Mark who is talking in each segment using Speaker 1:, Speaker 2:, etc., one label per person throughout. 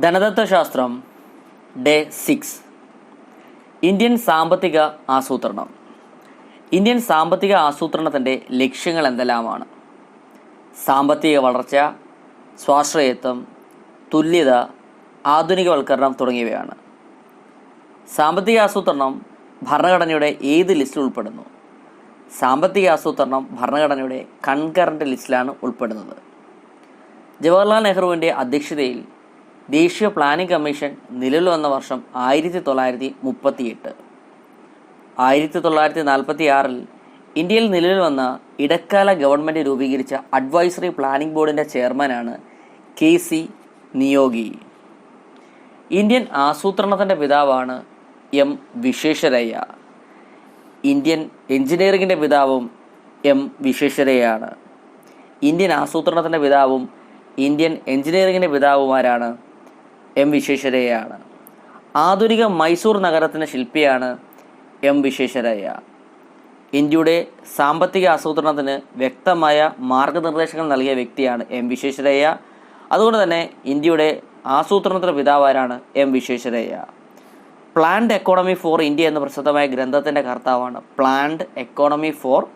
Speaker 1: ധനതത്വശാസ്ത്രം day six. Indian സാമ്പത്തിക ആസൂത്രണം. Indian സാമ്പത്തിക ആസൂത്രണത്തിന്റെ ലക്ഷ്യങ്ങൾ എന്തെല്ലാമാണ്? സാമ്പത്തിക വളർച്ച സ്വാശ്രയത്വം തുല്യത ആധുനികവൽക്കരണം തുടങ്ങിയവയാണ്. സാമ്പത്തിക ആസൂത്രണം ഭരണഘടനയുടെ ഏത് ലിസ്റ്റിൽ ഉൾപ്പെടുന്നു? സാമ്പത്തിക ആസൂത്രണം ഭരണഘടനയുടെ കൺകറന്റ് ലിസ്റ്റിലാണ് ഉൾപ്പെടുന്നത്. ജവഹർലാൽ നെഹ്റുവിന്റെ അധ്യക്ഷതയിൽ ദേശീയ പ്ലാനിംഗ് കമ്മീഷൻ നിലവിൽ വന്ന വർഷം ആയിരത്തി തൊള്ളായിരത്തി മുപ്പത്തിയെട്ട് ആയിരത്തി തൊള്ളായിരത്തി നാൽപ്പത്തി ആറിൽ ഇന്ത്യയിൽ നിലവിൽ വന്ന ഇടക്കാല ഗവൺമെന്റ് രൂപീകരിച്ച അഡ്വൈസറി പ്ലാനിംഗ് ബോർഡിന്റെ ചെയർമാനാണ് കെ സി നിയോഗി. ഇന്ത്യൻ ആസൂത്രണത്തിന്റെ പിതാവാണ് എം വിശേഷരയ്യ. ഇന്ത്യൻ എഞ്ചിനീയറിംഗിന്റെ പിതാവും എം വിശേഷരയ്യാണ് ഇന്ത്യൻ ആസൂത്രണത്തിന്റെ പിതാവും ഇന്ത്യൻ എഞ്ചിനീയറിംഗിന്റെ പിതാവുമാരാണ് എം വിശ്വേശ്വരയ്യയാണ്. ആധുനിക മൈസൂർ നഗരത്തിന്റെ ശില്പിയാണ് എം വിശ്വേശ്വരയ്യ. ഇന്ത്യയുടെ സാമ്പത്തിക ആസൂത്രണത്തിന് വ്യക്തമായ മാർഗനിർദ്ദേശങ്ങൾ നൽകിയ വ്യക്തിയാണ് എം വിശ്വേശ്വരയ്യ. അതുകൊണ്ട് തന്നെ ഇന്ത്യയുടെ ആസൂത്രണത്തിന്റെ പിതാവാരാണ് M Visvesvaraya. Planned economy for India എന്ന പ്രസിദ്ധമായ ഗ്രന്ഥത്തിന്റെ കർത്താവാണ് പ്ലാൻഡ് എക്കോണമി ഫോർ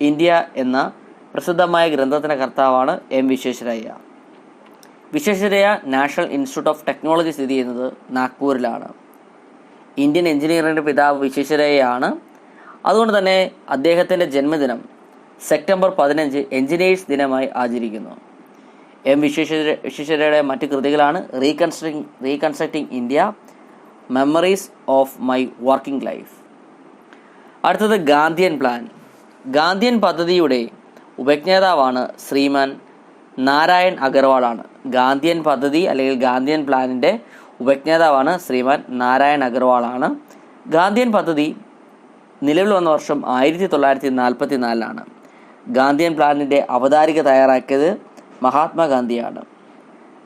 Speaker 1: ഇന്ത്യ എന്ന പ്രസിദ്ധമായ ഗ്രന്ഥത്തിന്റെ കർത്താവാണ് M Visvesvaraya. Visvesvaraya national institute of technology സ്ഥിതി ചെയ്യുന്നത് നാഗ്പൂരിലാണ്. ഇന്ത്യൻ എഞ്ചിനീയറിന്റെ പിതാവ് വിശ്വേശ്വരയ്യയാണ് അതുകൊണ്ട് തന്നെ അദ്ദേഹത്തിന്റെ ജന്മദിനം സെപ്റ്റംബർ പതിനഞ്ച് എഞ്ചിനീയേഴ്സ് ദിനമായി ആചരിക്കുന്നു. എം വിശ്വേശ്വര വിശ്വേശ്വരയുടെ മറ്റ് കൃതികളാണ് reconstructing reconstructing India memories of my working life അടുത്തത് ഗാന്ധിയൻ പ്ലാൻ. ഗാന്ധിയൻ പദ്ധതിയുടെ ഉപജ്ഞാതാവാണ് ശ്രീമാൻ നാരായൺ അഗർവാളാണ് ഗാന്ധിയൻ പദ്ധതി അല്ലെങ്കിൽ ഗാന്ധിയൻ പ്ലാനിന്റെ ഉപജ്ഞാതാവാണ് ശ്രീമാൻ നാരായൺ അഗർവാളാണ്. ഗാന്ധിയൻ പദ്ധതി നിലവിൽ വന്ന വർഷം ആയിരത്തി തൊള്ളായിരത്തി നാൽപ്പത്തി നാലിലാണ് ഗാന്ധിയൻ പ്ലാനിന്റെ അവതാരിക തയ്യാറാക്കിയത് മഹാത്മാഗാന്ധിയാണ്.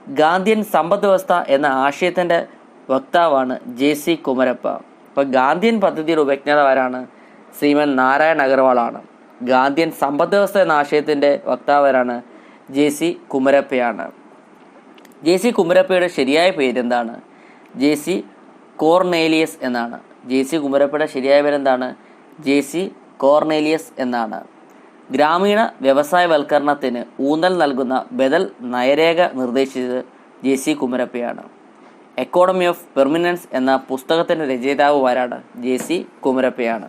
Speaker 1: ഗാന്ധിയൻ സമ്പദ് വ്യവസ്ഥ എന്ന ആശയത്തിന്റെ വക്താവാണ് ജെ സി കുമരപ്പ. അപ്പോൾ ഗാന്ധിയൻ പദ്ധതിയുടെ ഉപജ്ഞാതാവാരാണ് ശ്രീമൻ നാരായൺ അഗർവാളാണ്. ഗാന്ധിയൻ സമ്പദ് വ്യവസ്ഥ എന്ന ആശയത്തിന്റെ വക്താവാരാണ് ജെ സി കുമരപ്പയാണ്. ജെ സി കുമരപ്പയുടെ ശരിയായ പേരെന്താണ്? ജെ സി കോർണേലിയസ് എന്നാണ്. ജെ സി കുമരപ്പയുടെ ശരിയായ പേരെന്താണ്? ജെ സി കോർണേലിയസ് എന്നാണ്. ഗ്രാമീണ വ്യവസായവൽക്കരണത്തിന് ഊന്നൽ നൽകുന്ന ബദൽ നയരേഖ നിർദ്ദേശിച്ചത് ജെ സി കുമരപ്പയാണ്. എക്കോണമി ഓഫ് പെർമിനൻസ് എന്ന പുസ്തകത്തിന്റെ രചയിതാവ് ആരാണ് ജെ സി കുമരപ്പയാണ്.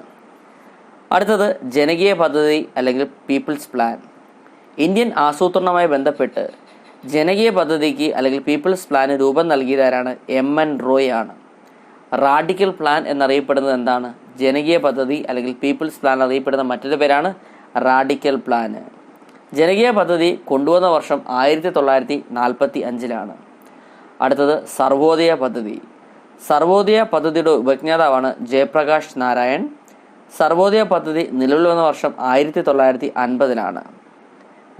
Speaker 1: അടുത്തത് ജനകീയ പദ്ധതി അല്ലെങ്കിൽ പീപ്പിൾസ് പ്ലാൻ ഇന്ത്യൻ ആസൂത്രണവുമായി ബന്ധപ്പെട്ട് ജനകീയ പദ്ധതിക്ക് അല്ലെങ്കിൽ പീപ്പിൾസ് പ്ലാന് രൂപം നൽകിയതാരാണ് എം എൻ റോയ് ആണ്. റാഡിക്കൽ പ്ലാൻ എന്നറിയപ്പെടുന്നത് എന്താണ്? ജനകീയ പദ്ധതി അല്ലെങ്കിൽ പീപ്പിൾസ് പ്ലാൻ അറിയപ്പെടുന്ന മറ്റൊരു പേരാണ് റാഡിക്കൽ പ്ലാന് ജനകീയ പദ്ധതി കൊണ്ടുവന്ന വർഷം ആയിരത്തി തൊള്ളായിരത്തി നാൽപ്പത്തി അഞ്ചിലാണ് അടുത്തത് സർവോദയ പദ്ധതി. സർവോദയ പദ്ധതിയുടെ ഉപജ്ഞാതാവാണ് ജയപ്രകാശ് നാരായൺ. സർവോദയ പദ്ധതി നിലവിൽ വന്ന വർഷം ആയിരത്തി തൊള്ളായിരത്തി അൻപതിലാണ്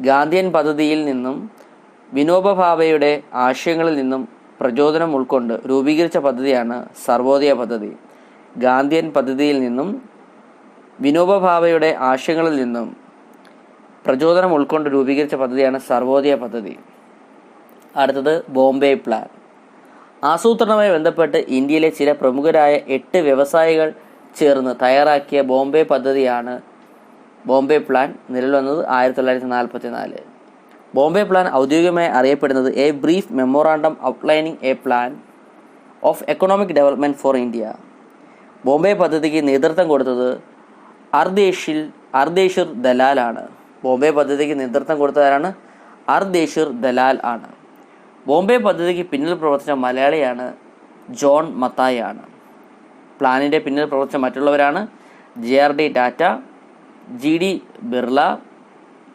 Speaker 1: ഗാന്ധിയൻ പദ്ധതിയിൽ നിന്നും വിനോബ ഭാവയുടെ ആശയങ്ങളിൽ നിന്നും പ്രചോദനം ഉൾക്കൊണ്ട് രൂപീകരിച്ച പദ്ധതിയാണ് സർവോദയ പദ്ധതി. ഗാന്ധിയൻ പദ്ധതിയിൽ നിന്നും വിനോബ ഭാവയുടെ ആശയങ്ങളിൽ നിന്നും പ്രചോദനം ഉൾക്കൊണ്ട് രൂപീകരിച്ച പദ്ധതിയാണ് സർവോദയ പദ്ധതി. അടുത്തത് ബോംബെ പ്ലാൻ. ആസൂത്രണവുമായി ബന്ധപ്പെട്ട് ഇന്ത്യയിലെ ചില പ്രമുഖരായ എട്ട് വ്യവസായികൾ ചേർന്ന് തയ്യാറാക്കിയ ബോംബെ പദ്ധതിയാണ് ബോംബെ പ്ലാൻ നിലവിൽ വന്നത് ആയിരത്തി തൊള്ളായിരത്തി നാൽപ്പത്തി നാല് ബോംബെ പ്ലാൻ ഔദ്യോഗികമായി അറിയപ്പെടുന്നത് a brief memorandum outlining a plan of economic development for India Bombay പദ്ധതിക്ക് നേതൃത്വം കൊടുത്തത് അർദേശിൽ അർദേശിർ ദലാലാണ് ബോംബെ പദ്ധതിക്ക് നേതൃത്വം കൊടുത്തതാരാണ് അർദേശിർ ദലാൽ ആണ്. ബോംബെ പദ്ധതിക്ക് പിന്നിൽ പ്രവർത്തിച്ച മലയാളിയാണ് ജോൺ മത്തായി ആണ്. പ്ലാനിന്റെ പിന്നിൽ പ്രവർത്തിച്ച മറ്റുള്ളവരാണ് J R D Tata G D Birla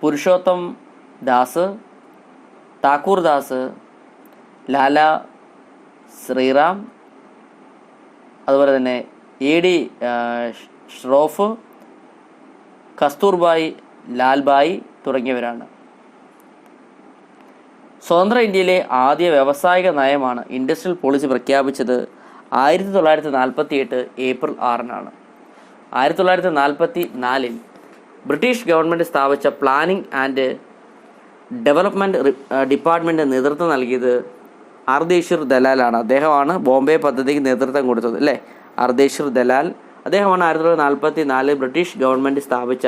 Speaker 1: Purushottam Das Thakur Das Lala Shriram അതുപോലെ തന്നെ എ ഡി ഷ്രോഫ് കസ്തൂർബായി ലാൽബായി തുടങ്ങിയവരാണ്. സ്വതന്ത്ര ഇന്ത്യയിലെ ആദ്യ വ്യാവസായിക നയമാണ് ഇൻഡസ്ട്രിയൽ പോളിസി പ്രഖ്യാപിച്ചത് ആയിരത്തി തൊള്ളായിരത്തി നാൽപ്പത്തി എട്ട് ഏപ്രിൽ ആറിനാണ്. ആയിരത്തി തൊള്ളായിരത്തി നാൽപ്പത്തി നാലിൽ ബ്രിട്ടീഷ് ഗവൺമെന്റ് സ്ഥാപിച്ച പ്ലാനിംഗ് ആൻഡ് ഡെവലപ്മെന്റ് ഡിപ്പാർട്ട്മെന്റ് നേതൃത്വം നൽകിയത് അർദേശ്വർ ദലാലാണ്. അദ്ദേഹമാണ് ബോംബെ പദ്ധതിക്ക് നേതൃത്വം കൊടുത്തത് അല്ലേ? അർദേശ്വർ ദലാൽ. അദ്ദേഹമാണ് ആയിരത്തി തൊള്ളായിരത്തി നാൽപ്പത്തി നാല് ബ്രിട്ടീഷ് ഗവൺമെന്റ് സ്ഥാപിച്ച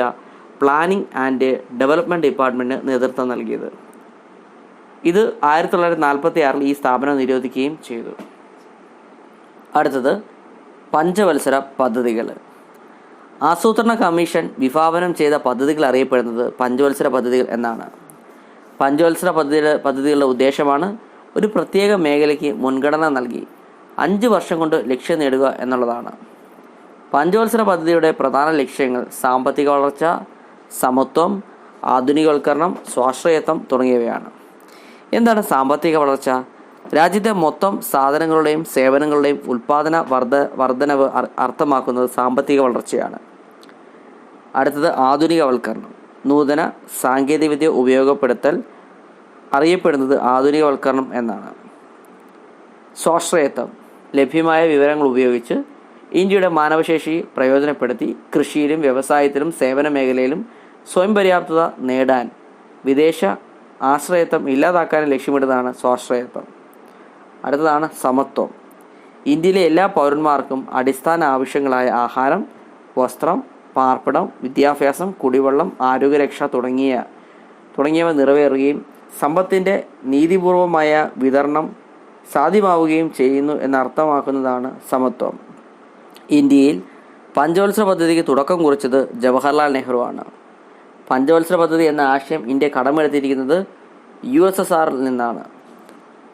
Speaker 1: പ്ലാനിംഗ് ആൻഡ് ഡെവലപ്മെന്റ് ഡിപ്പാർട്ട്മെന്റ് നേതൃത്വം നൽകിയത്. ഇത് ആയിരത്തി തൊള്ളായിരത്തി നാൽപ്പത്തി ആറിൽ ഈ സ്ഥാപനം നിരോധിക്കുകയും ചെയ്തു. അടുത്തത് പഞ്ചവത്സര പദ്ധതികൾ. ആസൂത്രണ കമ്മീഷൻ വിഭാവനം ചെയ്ത പദ്ധതികൾ അറിയപ്പെടുന്നത് പഞ്ചവത്സര പദ്ധതികൾ എന്നാണ്. പഞ്ചവത്സര പദ്ധതിയുടെ പദ്ധതികളുടെ ഉദ്ദേശമാണ് ഒരു പ്രത്യേക മേഖലയ്ക്ക് മുൻഗണന നൽകി അഞ്ച് വർഷം കൊണ്ട് ലക്ഷ്യം നേടുക എന്നുള്ളതാണ്. പഞ്ചവത്സര പദ്ധതിയുടെ പ്രധാന ലക്ഷ്യങ്ങൾ സാമ്പത്തിക വളർച്ച സമത്വം ആധുനികവൽക്കരണം സ്വാശ്രയത്വം തുടങ്ങിയവയാണ്. എന്താണ് സാമ്പത്തിക വളർച്ച? രാജ്യത്തെ മൊത്തം സാധനങ്ങളുടെയും സേവനങ്ങളുടെയും ഉൽപാദന വർദ്ധ വർധനവ് അർ- അർത്ഥമാക്കുന്നത് സാമ്പത്തിക വളർച്ചയാണ്. അടുത്തത് ആധുനികവൽക്കരണം. നൂതന സാങ്കേതികവിദ്യ ഉപയോഗപ്പെടുത്തൽ അറിയപ്പെടുന്നത് ആധുനികവൽക്കരണം എന്നാണ്. സ്വാശ്രയത്വം ലഭ്യമായ വിവരങ്ങൾ ഉപയോഗിച്ച് ഇന്ത്യയുടെ മാനവശേഷി പ്രയോജനപ്പെടുത്തി കൃഷിയിലും വ്യവസായത്തിലും സേവന മേഖലയിലും സ്വയം പര്യാപ്തത നേടാൻ വിദേശ ആശ്രയത്വം ഇല്ലാതാക്കാൻ ലക്ഷ്യമിടുന്നതാണ് സ്വാശ്രയത്വം. അടുത്തതാണ് സമത്വം. ഇന്ത്യയിലെ എല്ലാ പൗരന്മാർക്കും അടിസ്ഥാന ആവശ്യങ്ങളായ ആഹാരം വസ്ത്രം പാർപ്പിടം വിദ്യാഭ്യാസം കുടിവെള്ളം ആരോഗ്യരക്ഷ തുടങ്ങിയ തുടങ്ങിയവ നിറവേറുകയും സമ്പത്തിന്റെ നീതിപൂർവമായ വിതരണം സാധ്യമാവുകയും ചെയ്യുന്നു എന്നർത്ഥമാക്കുന്നതാണ് സമത്വം. ഇന്ത്യയിൽ പഞ്ചവത്സര പദ്ധതിക്ക് തുടക്കം കുറിച്ചത് ജവഹർലാൽ നെഹ്റു ആണ് പഞ്ചവത്സര പദ്ധതി എന്ന ആശയം ഇന്ത്യ കടമെടുത്തിരിക്കുന്നത് യു എസ് എസ് ആറിൽ നിന്നാണ്.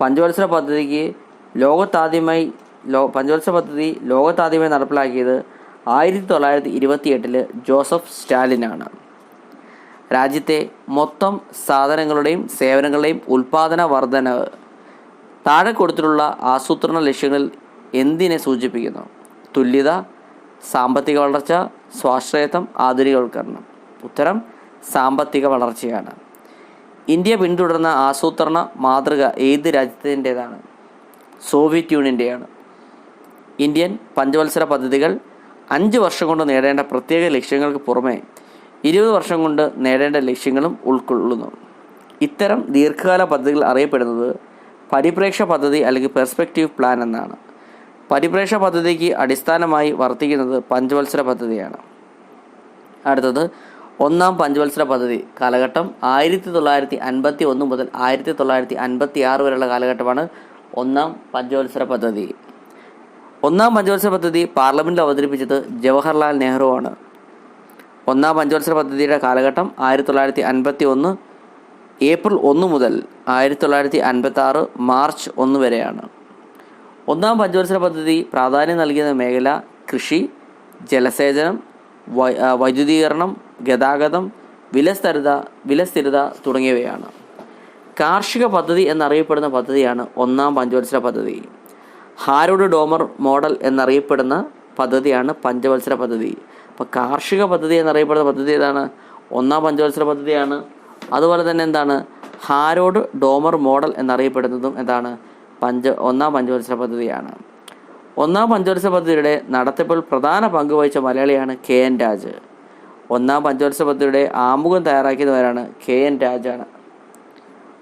Speaker 1: പഞ്ചവത്സര പദ്ധതിക്ക് ലോകത്താദ്യമായി ലോ പഞ്ചവത്സര പദ്ധതി ലോകത്താദ്യമായി നടപ്പിലാക്കിയത് ആയിരത്തി തൊള്ളായിരത്തി ഇരുപത്തി എട്ടിൽ ജോസഫ് സ്റ്റാലിനാണ്. രാജ്യത്തെ മൊത്തം സാധനങ്ങളുടെയും സേവനങ്ങളുടെയും ഉൽപാദന വർധനവ് താഴെ കൊടുത്തിട്ടുള്ള ആസൂത്രണ ലക്ഷ്യങ്ങളിൽ എന്തിനെ സൂചിപ്പിക്കുന്നു? തുല്യത സാമ്പത്തിക വളർച്ച സ്വാശ്രയത്വം ആധുനികവൽക്കരണം. ഉത്തരം സാമ്പത്തിക വളർച്ചയാണ്. ഇന്ത്യ പിന്തുടർന്ന ആസൂത്രണ മാതൃക ഏത് രാജ്യത്തിന്റെതാണ്? സോവിയറ്റ് യൂണിയന്റെയാണ്. ഇന്ത്യൻ പഞ്ചവത്സര പദ്ധതികൾ അഞ്ച് വർഷം കൊണ്ട് നേടേണ്ട പ്രത്യേക ലക്ഷ്യങ്ങൾക്ക് പുറമെ ഇരുപത് വർഷം കൊണ്ട് നേടേണ്ട ലക്ഷ്യങ്ങളും ഉൾക്കൊള്ളുന്നു. ഇത്തരം ദീർഘകാല പദ്ധതികൾ അറിയപ്പെടുന്നത് പരിപ്രേക്ഷ പദ്ധതി അല്ലെങ്കിൽ പെർസ്പെക്റ്റീവ് പ്ലാൻ എന്നാണ്. പരിപ്രേക്ഷ പദ്ധതിക്ക് അടിസ്ഥാനമായി വർത്തിക്കുന്നത് പഞ്ചവത്സര പദ്ധതിയാണ്. അടുത്തത് ഒന്നാം പഞ്ചവത്സര പദ്ധതി കാലഘട്ടം ആയിരത്തി തൊള്ളായിരത്തി അൻപത്തി ഒന്ന് മുതൽ ആയിരത്തി തൊള്ളായിരത്തി അൻപത്തി ആറ് വരെയുള്ള കാലഘട്ടമാണ് ഒന്നാം പഞ്ചവത്സര പദ്ധതി. ഒന്നാം പഞ്ചവത്സര പദ്ധതി പാർലമെന്റിൽ അവതരിപ്പിച്ചത് ജവഹർലാൽ നെഹ്റു ആണ്. ഒന്നാം പഞ്ചവത്സര പദ്ധതിയുടെ കാലഘട്ടം ആയിരത്തി തൊള്ളായിരത്തി അൻപത്തി ഒന്ന് ഏപ്രിൽ ഒന്ന് മുതൽ ആയിരത്തി തൊള്ളായിരത്തി അൻപത്തി ആറ് മാർച്ച് ഒന്ന് വരെയാണ്. ഒന്നാം പഞ്ചവത്സര പദ്ധതി പ്രാധാന്യം നൽകിയ മേഖല കൃഷി ജലസേചനം വൈദ്യുതീകരണം ഗതാഗതം വിലസ്ഥിരത വിലസ്ഥിരത തുടങ്ങിയവയാണ്. കാർഷിക പദ്ധതി എന്നറിയപ്പെടുന്ന പദ്ധതിയാണ് ഒന്നാം പഞ്ചവത്സര പദ്ധതി. ഹാരോഡ് ഡോമർ മോഡൽ എന്നറിയപ്പെടുന്ന പദ്ധതിയാണ് പഞ്ചവത്സര പദ്ധതി. അപ്പോൾ കാർഷിക പദ്ധതി എന്നറിയപ്പെടുന്ന പദ്ധതി ഏതാണ്? ഒന്നാം പഞ്ചവത്സര പദ്ധതിയാണ്. അതുപോലെ തന്നെ എന്താണ്? ഹാരോഡ് ഡോമർ മോഡൽ എന്നറിയപ്പെടുന്നതും എന്താണ്? പഞ്ച ഒന്നാം പഞ്ചവത്സര പദ്ധതിയാണ്. ഒന്നാം പഞ്ചവത്സര പദ്ധതിയുടെ നടത്തിപ്പിൽ പ്രധാന പങ്ക് വഹിച്ച മലയാളിയാണ് കെ എൻ രാജ്. ഒന്നാം പഞ്ചവത്സര പദ്ധതിയുടെ ആമുഖം തയ്യാറാക്കിയതുവരാണ് കെ എൻ രാജാണ്.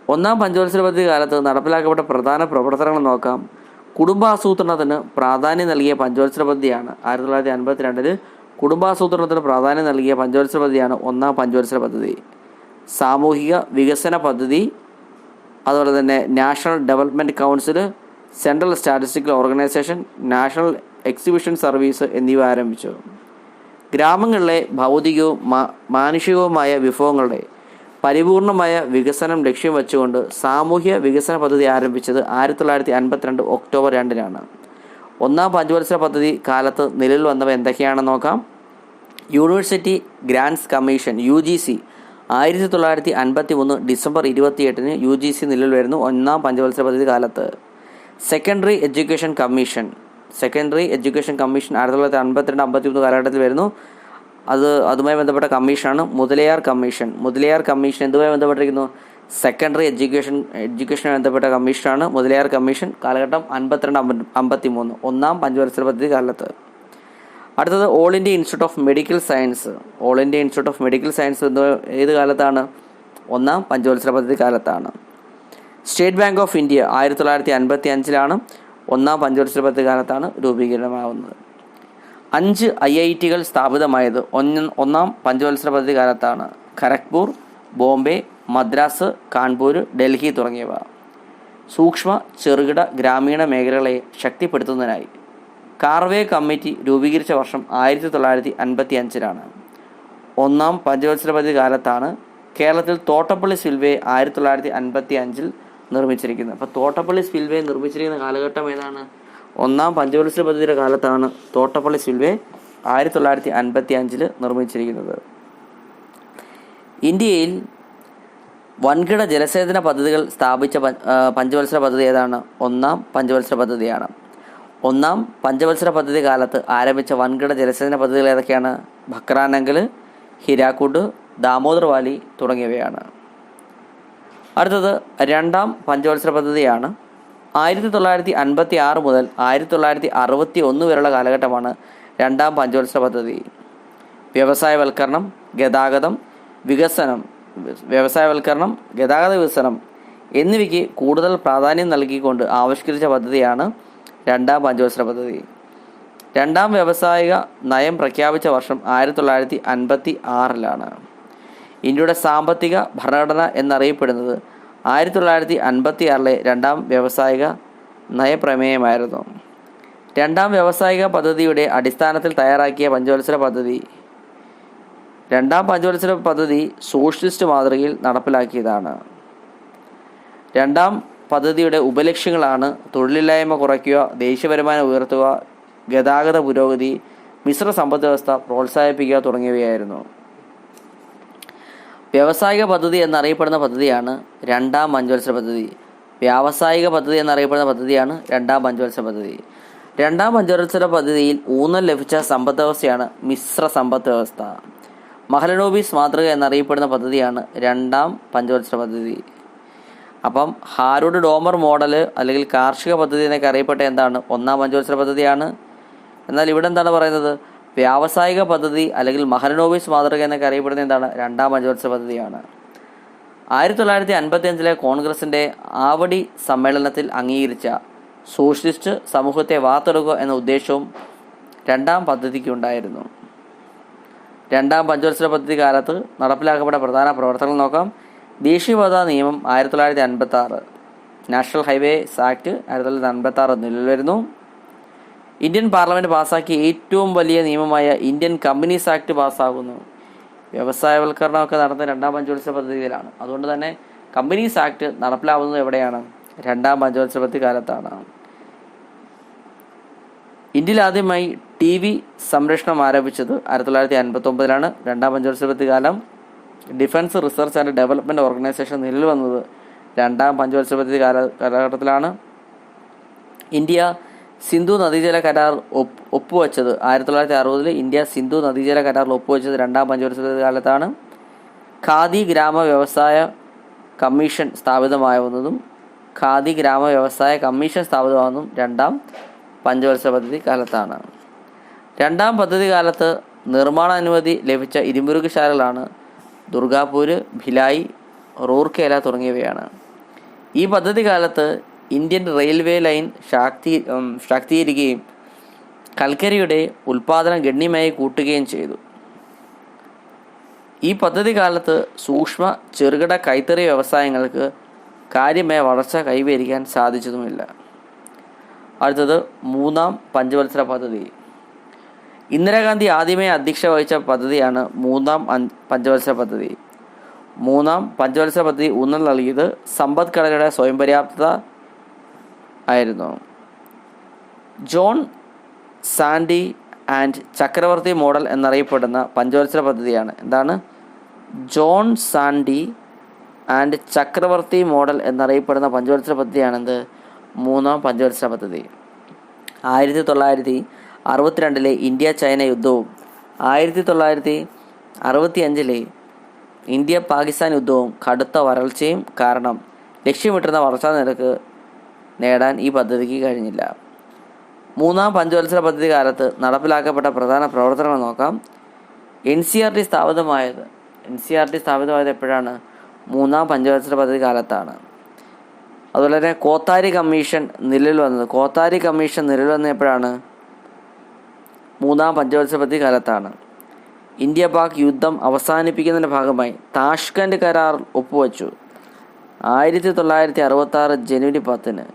Speaker 1: ഒന്നാം പഞ്ചവത്സര പദ്ധതി കാലത്ത് നടപ്പിലാക്കപ്പെട്ട പ്രധാന പ്രവർത്തനങ്ങൾ നോക്കാം. കുടുംബാസൂത്രണത്തിന് പ്രാധാന്യം നൽകിയ പഞ്ചവത്സര പദ്ധതിയാണ് ആയിരത്തി തൊള്ളായിരത്തി അൻപത്തി രണ്ടിൽ കുടുംബാസൂത്രണത്തിന് പ്രാധാന്യം നൽകിയ പഞ്ചവത്സര പദ്ധതിയാണ് ഒന്നാം പഞ്ചവത്സര പദ്ധതി. സാമൂഹിക വികസന പദ്ധതി അതുപോലെ തന്നെ national development council central statistical organisation national exhibition service എന്നിവ ആരംഭിച്ചു. ഗ്രാമങ്ങളിലെ ഭൗതികവും മാനുഷികവുമായ വിഭവങ്ങളുടെ പരിപൂർണമായ വികസനം ലക്ഷ്യം വെച്ചുകൊണ്ട് സാമൂഹ്യ വികസന പദ്ധതി ആരംഭിച്ചത് ആയിരത്തി തൊള്ളായിരത്തി അൻപത്തിരണ്ട് ഒക്ടോബർ രണ്ടിനാണ്. ഒന്നാം പഞ്ചവത്സര പദ്ധതി കാലത്ത് നിലവിൽ വന്നവ എന്തൊക്കെയാണെന്ന് നോക്കാം. University grants commission U G C ആയിരത്തി തൊള്ളായിരത്തി അൻപത്തി മൂന്ന് ഡിസംബർ ഇരുപത്തിയെട്ടിന് യു ജി സി നിലവിൽ വരുന്നു ഒന്നാം പഞ്ചവത്സര പദ്ധതി കാലത്ത്. Secondary education commission secondary education commission ആയിരത്തി തൊള്ളായിരത്തി അൻപത്തിരണ്ട് അമ്പത്തി മൂന്ന് കാലഘട്ടത്തിൽ വരുന്നു. അത് അതുമായി ബന്ധപ്പെട്ട കമ്മീഷനാണ് മുതലയാർ കമ്മീഷൻ. മുതലയാർ കമ്മീഷൻ എന്തുമായി ബന്ധപ്പെട്ടിരിക്കുന്നു? സെക്കൻഡറി എഡ്യൂക്കേഷൻ എഡ്യൂക്കേഷനുമായി ബന്ധപ്പെട്ട കമ്മീഷനാണ് മുതലയാർ കമ്മീഷൻ. കാലഘട്ടം അൻപത്തിരണ്ട് അമ്പ- അമ്പത്തി മൂന്ന് ഒന്നാം പഞ്ചവത്സര പദ്ധതി കാലത്ത്. അടുത്തത് all India institute of medical science all India institute of medical science ഏത് കാലത്താണ്? ഒന്നാം പഞ്ചവത്സര പദ്ധതി കാലത്താണ്. സ്റ്റേറ്റ് ബാങ്ക് ഓഫ് ഇന്ത്യ ആയിരത്തി തൊള്ളായിരത്തി അൻപത്തി അഞ്ചിലാണ് ഒന്നാം പഞ്ചവത്സര പദ്ധതി കാലത്താണ് രൂപീകരണമാവുന്നത്. അഞ്ച് ഐ ഐ ടികൾ സ്ഥാപിതമായത് ഒന്ന് പഞ്ചവത്സര പദ്ധതി കാലത്താണ് ഖരഗ്പൂർ ബോംബെ മദ്രാസ് കാൺപൂർ ഡൽഹി തുടങ്ങിയവ. സൂക്ഷ്മ ചെറുകിട ഗ്രാമീണ മേഖലകളെ ശക്തിപ്പെടുത്തുന്നതിനായി കാർവേ കമ്മിറ്റി രൂപീകരിച്ച വർഷം ആയിരത്തി തൊള്ളായിരത്തി അൻപത്തി അഞ്ചിലാണ് ഒന്നാം പഞ്ചവത്സര പദ്ധതി കാലത്താണ് കേരളത്തിൽ തോട്ടപ്പള്ളി സ്പിൽവേ ആയിരത്തി തൊള്ളായിരത്തി അൻപത്തി അഞ്ചിൽ നിർമ്മിച്ചിരിക്കുന്നത്. അപ്പോൾ തോട്ടപ്പള്ളി സ്പിൽവേ നിർമ്മിച്ചിരിക്കുന്ന കാലഘട്ടം ഏതാണ്? ഒന്നാം പഞ്ചവത്സര പദ്ധതിയുടെ കാലത്താണ് തോട്ടപ്പള്ളി സിൽവേ ആയിരത്തി തൊള്ളായിരത്തി അൻപത്തി അഞ്ചിൽ നിർമ്മിച്ചിരിക്കുന്നത്. ഇന്ത്യയിൽ വൻകിട ജലസേചന പദ്ധതികൾ സ്ഥാപിച്ച പഞ്ചവത്സര പദ്ധതി ഏതാണ്? ഒന്നാം പഞ്ചവത്സര പദ്ധതിയാണ്. ഒന്നാം പഞ്ചവത്സര പദ്ധതി കാലത്ത് ആരംഭിച്ച വൻകിട ജലസേചന പദ്ധതികൾ ഏതൊക്കെയാണ്? ഭക്രാനങ്കൽ ഹിരാക്കുഡ് ദാമോദർ വാലി തുടങ്ങിയവയാണ്. അടുത്തത് രണ്ടാം പഞ്ചവത്സര പദ്ധതിയാണ് ആയിരത്തി തൊള്ളായിരത്തി അൻപത്തി ആറ് മുതൽ ആയിരത്തി തൊള്ളായിരത്തി അറുപത്തി ഒന്ന് വരെയുള്ള കാലഘട്ടമാണ് രണ്ടാം പഞ്ചവത്സര പദ്ധതി. വ്യവസായവൽക്കരണം ഗതാഗതം വികസനം വ്യവസായവൽക്കരണം ഗതാഗത വികസനം എന്നിവയ്ക്ക് കൂടുതൽ പ്രാധാന്യം നൽകിക്കൊണ്ട് ആവിഷ്കരിച്ച പദ്ധതിയാണ് രണ്ടാം പഞ്ചവത്സര പദ്ധതി. രണ്ടാം വ്യവസായിക നയം പ്രഖ്യാപിച്ച വർഷം ആയിരത്തി തൊള്ളായിരത്തി അൻപത്തി ആറിലാണ് ഇന്ത്യയുടെ സാമ്പത്തിക ഭരണഘടന എന്നറിയപ്പെടുന്നത് ആയിരത്തി തൊള്ളായിരത്തി അൻപത്തി ആറിലെ രണ്ടാം വ്യവസായിക നയപ്രമേയമായിരുന്നു. രണ്ടാം വ്യവസായിക പദ്ധതിയുടെ അടിസ്ഥാനത്തിൽ തയ്യാറാക്കിയ പഞ്ചവത്സര പദ്ധതി രണ്ടാം പഞ്ചവത്സര പദ്ധതി സോഷ്യലിസ്റ്റ് മാതൃകയിൽ നടപ്പിലാക്കിയതാണ്. രണ്ടാം പദ്ധതിയുടെ ഉപലക്ഷ്യങ്ങളാണ് തൊഴിലില്ലായ്മ കുറയ്ക്കുക ദേശീയ വരുമാനം ഉയർത്തുക ഗതാഗത പുരോഗതി മിശ്ര സമ്പദ് വ്യവസ്ഥ പ്രോത്സാഹിപ്പിക്കുക തുടങ്ങിയവയായിരുന്നു. വ്യാവസായിക പദ്ധതി എന്നറിയപ്പെടുന്ന പദ്ധതിയാണ് രണ്ടാം പഞ്ചവത്സര പദ്ധതി. വ്യാവസായിക പദ്ധതി എന്നറിയപ്പെടുന്ന പദ്ധതിയാണ് രണ്ടാം പഞ്ചവത്സര പദ്ധതി. രണ്ടാം പഞ്ചവത്സര പദ്ധതിയിൽ ഊന്നൽ ലഭിച്ച സമ്പദ് വ്യവസ്ഥയാണ് മിശ്ര സമ്പദ് വ്യവസ്ഥ. മഹലനോബിസ് മാതൃക എന്നറിയപ്പെടുന്ന പദ്ധതിയാണ് രണ്ടാം പഞ്ചവത്സര പദ്ധതി. അപ്പം ഹാരോഡ് ഡോമർ മോഡൽ അല്ലെങ്കിൽ കാർഷിക പദ്ധതി എന്നൊക്കെ അറിയപ്പെട്ട എന്താണ്? ഒന്നാം പഞ്ചവത്സര പദ്ധതിയാണ്. എന്നാൽ ഇവിടെ എന്താണ് പറയുന്നത്? വ്യാവസായിക പദ്ധതി അല്ലെങ്കിൽ മഹലനോബിസ് മാതൃക എന്നൊക്കെ അറിയപ്പെടുന്ന എന്താണ്? രണ്ടാം പഞ്ചവത്സര പദ്ധതിയാണ്. ആയിരത്തി തൊള്ളായിരത്തി അൻപത്തി അഞ്ചിലെ കോൺഗ്രസിന്റെ ആവടി സമ്മേളനത്തിൽ അംഗീകരിച്ച സോഷ്യലിസ്റ്റ് സമൂഹത്തെ വാർത്തെടുക്കുക എന്ന ഉദ്ദേശവും രണ്ടാം പദ്ധതിക്കുണ്ടായിരുന്നു രണ്ടാം പഞ്ചവത്സര പദ്ധതി കാലത്ത് നടപ്പിലാക്കപ്പെട്ട പ്രധാന പ്രവർത്തനങ്ങൾ നോക്കാം. ദേശീയപാത നിയമം ആയിരത്തി തൊള്ളായിരത്തി അൻപത്തി ആറ് നാഷണൽ ഹൈവേസ് ആക്ട് ആയിരത്തി തൊള്ളായിരത്തി അൻപത്തി ആറ് നിലവിൽ വരുന്നു. ഇന്ത്യൻ പാർലമെന്റ് പാസ്സാക്കിയ ഏറ്റവും വലിയ നിയമമായ ഇന്ത്യൻ കമ്പനീസ് ആക്ട് പാസ്സാകുന്നു വ്യവസായവൽക്കരണമൊക്കെ നടന്ന രണ്ടാം പഞ്ചവത്സര പദ്ധതിയിലാണ്. അതുകൊണ്ട് തന്നെ കമ്പനീസ് ആക്ട് നടപ്പിലാവുന്നത് എവിടെയാണ്? രണ്ടാം പഞ്ചവത്സര പദ്ധതി കാലത്താണ്. ഇന്ത്യയിൽ ആദ്യമായി ടി വി സംരക്ഷണം ആരംഭിച്ചത് ആയിരത്തി തൊള്ളായിരത്തി അൻപത്തി ഒമ്പതിലാണ് രണ്ടാം പഞ്ചവത്സര പദ്ധതി കാലം defence research and development organisation നിലവിൽ വന്നത് രണ്ടാം പഞ്ചവത്സര പദ്ധതി കാല കാലഘട്ടത്തിലാണ്. ഇന്ത്യ സിന്ധു നദീജല കരാർ ഒപ്പ് ഒപ്പുവെച്ചത്. ആയിരത്തി തൊള്ളായിരത്തി അറുപതിൽ ഇന്ത്യ സിന്ധു നദീജല കരാറിൽ ഒപ്പുവെച്ചത് രണ്ടാം പഞ്ചവത്സര കാലത്താണ് ഖാദി ഗ്രാമ വ്യവസായ കമ്മീഷൻ സ്ഥാപിതമാവുന്നതും ഖാദി ഗ്രാമ വ്യവസായ കമ്മീഷൻ സ്ഥാപിതമാകുന്നതും രണ്ടാം പഞ്ചവത്സര പദ്ധതി കാലത്താണ് രണ്ടാം പദ്ധതി കാലത്ത് നിർമ്മാണ അനുമതി ലഭിച്ച ഇരുമ്പുരുകശാലകളാണ് ദുർഗാപൂര് ഭിലായി റൂർക്കേല തുടങ്ങിയവയാണ്. ഈ പദ്ധതി കാലത്ത് ഇന്ത്യൻ റെയിൽവേ ലൈൻ ശാക്തി ശാക്തീകരിക്കുകയും കൽക്കരിയുടെ ഉൽപ്പാദനം ഗണ്യമായി കൂട്ടുകയും ചെയ്തു. ഈ പദ്ധതി കാലത്ത് സൂക്ഷ്മ ചെറുകിട കൈത്തറി വ്യവസായങ്ങൾക്ക് കാര്യമായ വളർച്ച കൈവരിക്കാൻ സാധിച്ചതുമില്ല. അടുത്തത് മൂന്നാം പഞ്ചവത്സര പദ്ധതി. ഇന്ദിരാഗാന്ധി ആദ്യമേ അധ്യക്ഷ വഹിച്ച പദ്ധതിയാണ് മൂന്നാം പഞ്ചവത്സര പദ്ധതി. മൂന്നാം പഞ്ചവത്സര പദ്ധതി ഊന്നൽ നൽകിയത് സമ്പദ്ഘടനയുടെ സ്വയം പര്യാപ്തത ആയിരുന്നു. John Sandy and Chakravarty model എന്നറിയപ്പെടുന്ന പഞ്ചവത്സര പദ്ധതിയാണ്. എന്താണ്? John Sandy and Chakravarty model എന്നറിയപ്പെടുന്ന പഞ്ചവത്സര പദ്ധതിയാണെന്ത്? മൂന്നാം പഞ്ചവത്സര പദ്ധതി. ആയിരത്തി തൊള്ളായിരത്തി അറുപത്തിരണ്ടിലെ ഇന്ത്യ ചൈന യുദ്ധവും ആയിരത്തി തൊള്ളായിരത്തി അറുപത്തി അഞ്ചിലെ ഇന്ത്യ പാകിസ്ഥാൻ യുദ്ധവും കടുത്ത വരൾച്ചയും കാരണം ലക്ഷ്യമിട്ടിരുന്ന വളർച്ചാ നിരക്ക് നേടാൻ ഈ പദ്ധതിക്ക് കഴിഞ്ഞില്ല. മൂന്നാം പഞ്ചവത്സര പദ്ധതി കാലത്ത് നടപ്പിലാക്കപ്പെട്ട പ്രധാന പ്രവർത്തനങ്ങൾ നോക്കാം. എൻ സി ആർ ടി സ്ഥാപിതമായത് എൻ സി ആർ ടി സ്ഥാപിതമായത് എപ്പോഴാണ്? മൂന്നാം പഞ്ചവത്സര പദ്ധതി കാലത്താണ് അതുപോലെ തന്നെ കോത്താരി കമ്മീഷൻ നിലവിൽ വന്നത് കോത്താരി കമ്മീഷൻ നിലവിൽ വന്നത് എപ്പോഴാണ്? മൂന്നാം പഞ്ചവത്സര പദ്ധതി കാലത്താണ് ഇന്ത്യ പാക് യുദ്ധം അവസാനിപ്പിക്കുന്നതിന്റെ ഭാഗമായി താഷ്കൻഡ് കരാർ ഒപ്പുവച്ചു. ആയിരത്തി തൊള്ളായിരത്തി അറുപത്തി ആറ് ജനുവരി പത്തിന്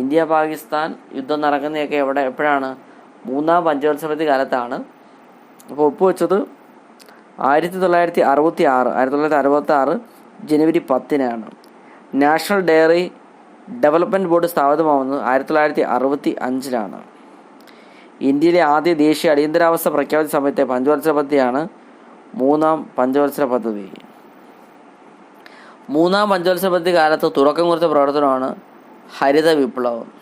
Speaker 1: ഇന്ത്യ പാകിസ്ഥാൻ യുദ്ധം നടക്കുന്നതൊക്കെ എവിടെ എപ്പോഴാണ്? മൂന്നാം പഞ്ചവത്സരത്തി കാലത്താണ്. അപ്പോൾ ഒപ്പുവെച്ചത് ആയിരത്തി തൊള്ളായിരത്തി അറുപത്തി ആറ് ആയിരത്തി തൊള്ളായിരത്തി അറുപത്തി ആറ് ജനുവരി പത്തിനാണ്. നാഷണൽ ഡയറി ഡെവലപ്മെന്റ് ബോർഡ് സ്ഥാപിതമാവുന്നത് ആയിരത്തി തൊള്ളായിരത്തി അറുപത്തി അഞ്ചിലാണ് ഇന്ത്യയിലെ ആദ്യ ദേശീയ അടിയന്തരാവസ്ഥ പ്രഖ്യാപിച്ച സമയത്തെ പഞ്ചവത്സര പദ്ധതിയാണ് മൂന്നാം പഞ്ചവത്സര പദ്ധതി മൂന്നാം പഞ്ചവത്സര പദ്ധതി കാലത്ത് തുടക്കം കുറിച്ച പ്രവർത്തനമാണ് ഹരിത വിപ്ലവം.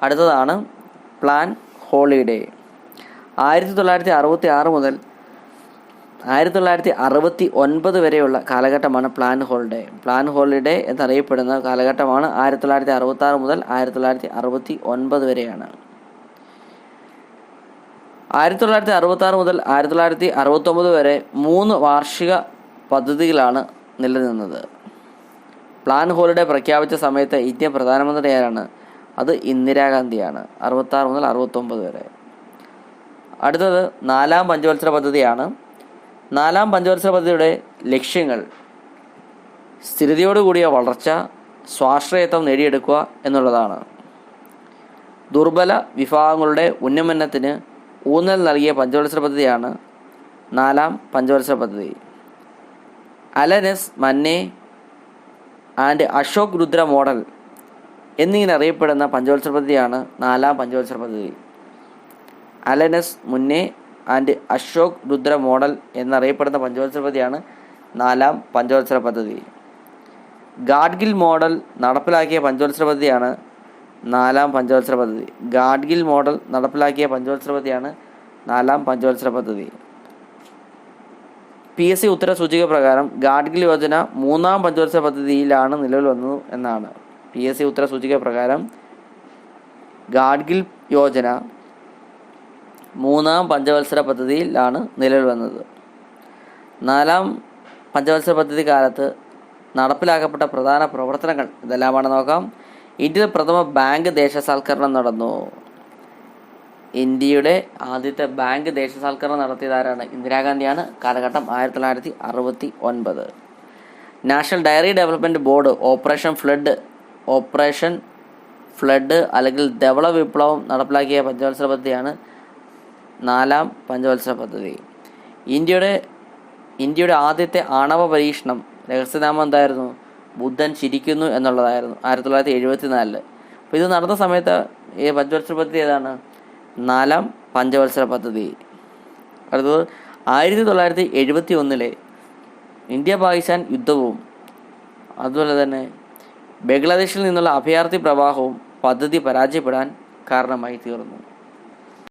Speaker 1: അടുത്തതാണ് പ്ലാൻ ഹോളിഡേ. ആയിരത്തി തൊള്ളായിരത്തി അറുപത്തി ആറ് മുതൽ ആയിരത്തി തൊള്ളായിരത്തി അറുപത്തി ഒൻപത് വരെയുള്ള കാലഘട്ടമാണ് പ്ലാൻ ഹോളിഡേ. പ്ലാൻ ഹോളിഡേ എന്നറിയപ്പെടുന്ന കാലഘട്ടമാണ് ആയിരത്തി തൊള്ളായിരത്തി അറുപത്തി ആറ് മുതൽ ആയിരത്തി തൊള്ളായിരത്തി അറുപത്തി ഒൻപത് വരെയാണ്. ആയിരത്തി തൊള്ളായിരത്തി അറുപത്തി ആറ് മുതൽ ആയിരത്തി തൊള്ളായിരത്തി അറുപത്തൊമ്പത് വരെ മൂന്ന് വാർഷിക പദ്ധതികളാണ് നിലനിന്നത്. പ്ലാൻ ഹോളിഡേ പ്രഖ്യാപിച്ച സമയത്ത് ഇന്ത്യൻ പ്രധാനമന്ത്രി ആരാണ്? അത് ഇന്ദിരാഗാന്ധിയാണ് അറുപത്തി ആറ് മുതൽ അറുപത്തൊമ്പത് വരെ. അടുത്തത് നാലാം പഞ്ചവത്സര പദ്ധതിയാണ്. നാലാം പഞ്ചവത്സര പദ്ധതിയുടെ ലക്ഷ്യങ്ങൾ സ്ഥിരതയോടുകൂടിയ വളർച്ച സ്വാശ്രയത്വം നേടിയെടുക്കുക എന്നുള്ളതാണ്. ദുർബല വിഭാഗങ്ങളുടെ ഉന്നമനത്തിന് ഊന്നൽ നൽകിയ പഞ്ചവത്സര പദ്ധതിയാണ് നാലാം പഞ്ചവത്സര പദ്ധതി. Alan S Manne and Ashok Rudra model എന്നിങ്ങനെ അറിയപ്പെടുന്ന പഞ്ചവത്സര പദ്ധതിയാണ് നാലാം പഞ്ചവത്സര പദ്ധതി. അലനസ് മുന്നേ ആൻഡ് അശോക് രുദ്ര മോഡൽ എന്നറിയപ്പെടുന്ന പഞ്ചവത്സര പദ്ധതിയാണ് നാലാം പഞ്ചവത്സര പദ്ധതി. ഗാഡ്ഗിൽ മോഡൽ നടപ്പിലാക്കിയ പഞ്ചവത്സര പദ്ധതിയാണ് നാലാം പഞ്ചവത്സര പദ്ധതി. ഗാഡ്ഗിൽ മോഡൽ നടപ്പിലാക്കിയ പഞ്ചവത്സര പദ്ധതിയാണ് നാലാം പഞ്ചവത്സര പദ്ധതി. പി എസ് സി ഉത്തര സൂചിക പ്രകാരം ഗാഡ്ഗിൽ യോജന മൂന്നാം പഞ്ചവത്സര പദ്ധതിയിലാണ് നിലവിൽ വന്നത് എന്നാണ് പി എസ് സി ഉത്തര സൂചിക പ്രകാരം ഗാഡ്ഗിൽ യോജന മൂന്നാം പഞ്ചവത്സര പദ്ധതിയിലാണ് നിലവിൽ വന്നത്. നാലാം പഞ്ചവത്സര പദ്ധതി കാലത്ത് നടപ്പിലാക്കപ്പെട്ട പ്രധാന പ്രവർത്തനങ്ങൾ ഇതെല്ലാമാണ് നോക്കാം. ഇന്ത്യയിൽ പ്രഥമ ബാങ്ക് ദേശസാൽക്കരണം നടന്നു. ഇന്ത്യയുടെ ആദ്യത്തെ ബാങ്ക് ദേശസാൽക്കരണം നടത്തിയത് ആരാണ്? ഇന്ദിരാഗാന്ധിയാണ്. കാലഘട്ടം ആയിരത്തി തൊള്ളായിരത്തി അറുപത്തി ഒൻപത് national dairy development board operation flood operation flood അല്ലെങ്കിൽ ധവള വിപ്ലവം നടപ്പിലാക്കിയ പഞ്ചവത്സര പദ്ധതിയാണ് നാലാം പഞ്ചവത്സര പദ്ധതി. ഇന്ത്യയുടെ ഇന്ത്യയുടെ ആദ്യത്തെ ആണവ പരീക്ഷണം രഹസ്യനാമം എന്തായിരുന്നു? ബുദ്ധൻ ചിരിക്കുന്നു എന്നുള്ളതായിരുന്നു ആയിരത്തി തൊള്ളായിരത്തി എഴുപത്തി നാലിൽ അപ്പോൾ ഇത് നടന്ന സമയത്ത് ഈ പഞ്ചവത്സര പദ്ധതി ഏതാണ്? നാലാം പഞ്ചവത്സര പദ്ധതി. അടുത്തത് ആയിരത്തി തൊള്ളായിരത്തി എഴുപത്തി ഒന്നിലെ ഇന്ത്യ പാകിസ്ഥാൻ യുദ്ധവും അതുപോലെ തന്നെ ബംഗ്ലാദേശിൽ നിന്നുള്ള അഭയാർത്ഥി പ്രവാഹവും പദ്ധതി പരാജയപ്പെടാൻ കാരണമായി തീർന്നു.